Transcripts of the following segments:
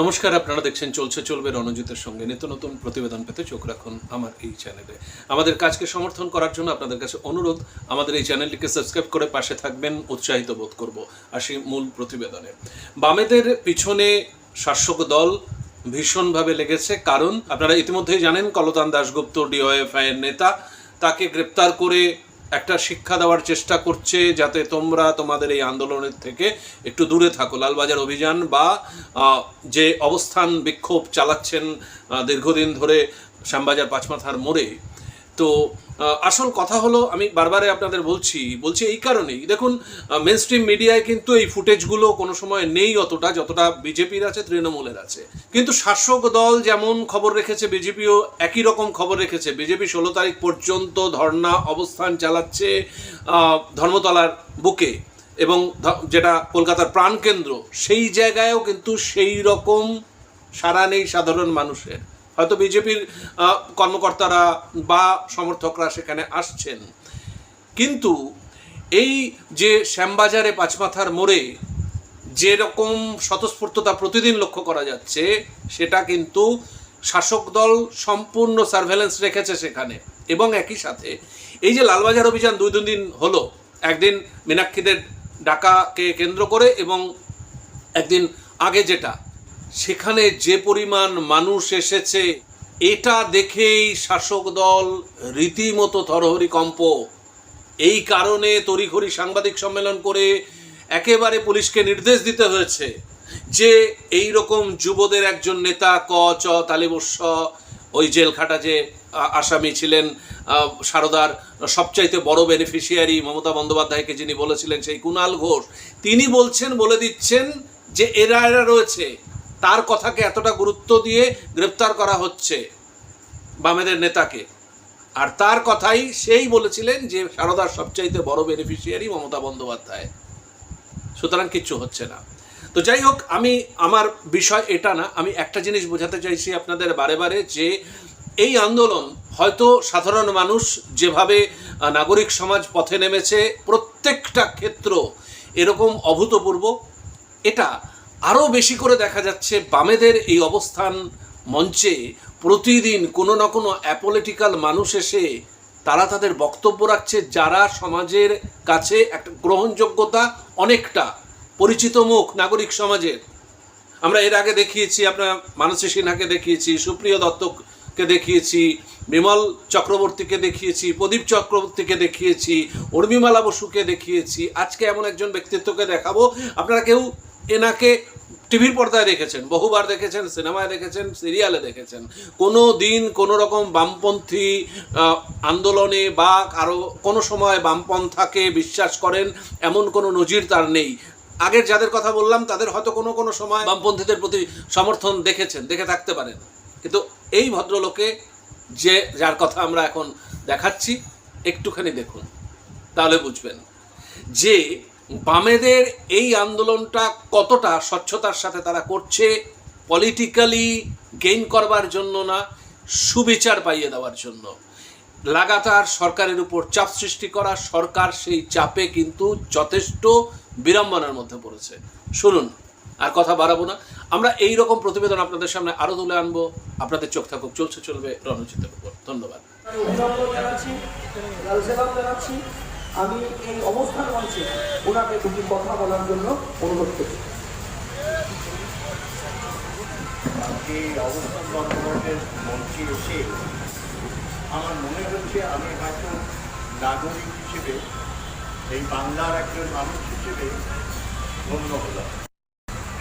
নমস্কার, আপনারা দেখছেন চলছে, চলবে রণজিতের সঙ্গে। নিত্য নতুন প্রতিবেদন পেতে চোখ রাখুন আমার এই চ্যানেলে। আমাদের কাজকে সমর্থন করার জন্য আপনাদের কাছে অনুরোধ, আমাদের এই চ্যানেলটিকে সাবস্ক্রাইব করে পাশে থাকবেন, উৎসাহিত বোধ করব। আসি মূল প্রতিবেদনে। বামেদের পিছনে শাসক দল ভীষণভাবে লেগেছে, কারণ আপনারা ইতিমধ্যেই জানেন, কলতান দাশগুপ্ত ডিওএফআই এর নেতা, তাকে গ্রেপ্তার করে একটা শিক্ষা দেওয়ার চেষ্টা করছে যাতে তোমরা তোমাদের এই আন্দোলনের থেকে একটু দূরে থাকো। লালবাজার অভিযান বা যে অবস্থান বিক্ষোভ চালাচ্ছেন দীর্ঘদিন ধরে শ্যামবাজার পাঁচমাথার মোড়ে তো আসল কথা হলো, আমি বারবারে আপনাদের বলছি বলছি এই কারণেই। দেখুন মেন স্ট্রিম মিডিয়ায় কিন্তু এই ফুটেজগুলো কোনো সময় নেই অতটা, যতটা বিজেপির আছে, তৃণমূলের আছে। কিন্তু শাসক দল যেমন খবর রেখেছে, বিজেপিও একই রকম খবর রেখেছে। বিজেপি ষোলো তারিখ পর্যন্ত ধর্ণা অবস্থান চালাচ্ছে ধর্মতলার বুকে। এবং যেটা কলকাতার প্রাণকেন্দ্র, সেই জায়গায়ও কিন্তু সেই রকম সারা নেই সাধারণ মানুষের। হয়তো বিজেপির কর্মকর্তারা বা সমর্থকরা সেখানে আসছেন। কিন্তু এই যে শ্যামবাজারে পাঁচমাথার মোড়ে যেরকম স্বতঃস্ফূর্ততা প্রতিদিন লক্ষ্য করা যাচ্ছে, সেটা কিন্তু শাসক দল সম্পূর্ণ সার্ভেলেন্স রেখেছে সেখানে। এবং একই সাথে এই যে লালবাজার অভিযান দুই দুই দিন হলো, একদিন মীনাক্ষীদের ডাকাকে কেন্দ্র করে এবং একদিন আগে যেটা সেখানে যে পরিমাণ মানুষ এসেছে, এটা দেখেই শাসক দল রীতিমতো থরহরি কম্প। এই কারণে তড়িঘড়ি সাংবাদিক সম্মেলন করে একেবারে পুলিশকে নির্দেশ দিতে হয়েছে যে এই রকম যুবদের একজন নেতা ক, চ তালিবস্য ওই জেলখাটা যে আসামি ছিলেন সারদার সবচাইতে বড় বেনিফিশিয়ারি মমতা বন্দ্যোপাধ্যায়কে যিনি বলেছিলেন সেই কুণাল ঘোষ, তিনি বলছেন, বলে দিচ্ছেন যে এরা এরা রয়েছে। তার কথাকে এতটা গুরুত্ব দিয়ে গ্রেপ্তার করা হচ্ছে বামেদের নেতাকে। আর তার কথাই সেই বলেছিলেন যে সারদার সবচাইতে বড় বেনিফিশিয়ারি মমতা বন্দ্যোপাধ্যায়। সুতরাং কিচ্ছু হচ্ছে না। তো যাই হোক, আমি, আমার বিষয় এটা না, আমি একটা জিনিস বোঝাতে চাইছি আপনাদের বারে বারে যে এই আন্দোলন হয়তো সাধারণ মানুষ যেভাবে নাগরিক সমাজ পথে নেমেছে, প্রত্যেকটা ক্ষেত্র এরকম অভূতপূর্ব। এটা আরও বেশি করে দেখা যাচ্ছে বামেদের এই অবস্থান মঞ্চে। প্রতিদিন কোনো না কোনো অ্যাপলিটিক্যাল মানুষ এসে তারা তাদের বক্তব্য রাখছে, যারা সমাজের কাছে একটা গ্রহণযোগ্যতা অনেকটা পরিচিত মুখ নাগরিক সমাজের। আমরা এর আগে দেখিয়েছি আপনার মানসী সিনহাকে দেখিয়েছি, সুপ্রিয় দত্তকে দেখিয়েছি, বিমল চক্রবর্তীকে দেখিয়েছি, প্রদীপ চক্রবর্তীকে দেখিয়েছি উর্মিমালা বসুকে দেখিয়েছি। আজকে এমন একজন ব্যক্তিত্বকে দেখাবো। আপনারা কেউ এনাকে টিভির পর্দায় দেখেছেন, বহুবার দেখেছেন, সিনেমায় দেখেছেন সিরিয়ালে দেখেছেন। কোনো দিন কোনো রকম বামপন্থী আন্দোলনে বা কারও কোনো সময় বামপন্থাকে বিশ্বাস করেন, এমন কোনো নজির তার নেই। আগের যাদের কথা বললাম, তাদের হয়তো কোনো কোনো সময় বামপন্থীদের প্রতি সমর্থন দেখেছেন, দেখে থাকতে পারেন। কিন্তু এই ভদ্রলোকে যে, যার কথা আমরা এখন দেখাচ্ছি, একটুখানি দেখুন, তাহলে বুঝবেন। যে বামেদের এই আন্দোলনটা কতটা স্বচ্ছতার সাথে তারা করছে পলিটিক্যালি গেইন করবার জন্য না, সুবিচার পাইয়ে দেওয়ার জন্য? লাগাতার সরকারের উপর চাপ সৃষ্টি করা সরকার সেই চাপে কিন্তু যথেষ্ট বিড়ম্বনার মধ্যে পড়েছে। শুনুন, আর কথা বাড়াবো না। আমরা এই রকম প্রতিবেদন আপনাদের সামনে আরও তুলে আনব। আপনাদের চোখ থাকুক, চলছে, চলবে রণজিতের উপর। ধন্যবাদ। আমি এই অবস্থান মঞ্চে ওনাকে দুটি কথা বলার জন্য অনুরোধ করছি। অবস্থান মঞ্চে এসে আমার মনে হচ্ছে আমি হয়তো নাগরিক হিসেবে, এই বাংলার একজন মানুষ হিসেবে ধন্য হলাম।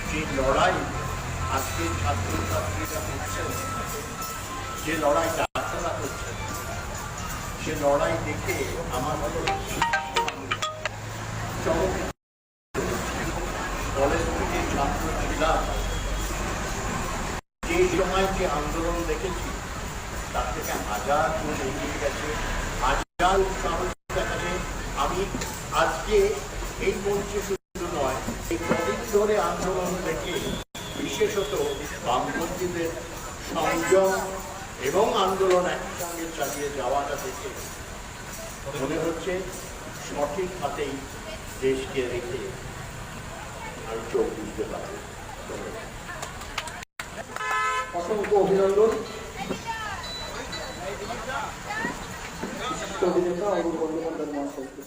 যে লড়াই আজকে ছাত্রছাত্রীরা করছেন, যে লড়াইটা আপনারা করছেন সে লড়াই দেখে আমার কলেজ থেকে ছাত্র ছিলাম যে সময় যে আন্দোলন দেখেছি, তার থেকে হাজার গুণ এগিয়ে গেছে। হাজার দেখাচ্ছে আমি আজকে এই মঞ্চে শুধু নয়, এই কদিন ধরে আন্দোলন দেখে বিশেষত বামপন্থীদের সংযম এবং আন্দোলন একই সঙ্গে চালিয়ে যাওয়াটা দেখে মনে হচ্ছে সঠিক হাতেই দেশকে রেখে আমি চোখ বুঝতে পারি অসংখ্য অভিনন্দন। বিশিষ্ট অভিনেতা অরুণ বন্দ্যোপাধ্যায় মহাশয়কে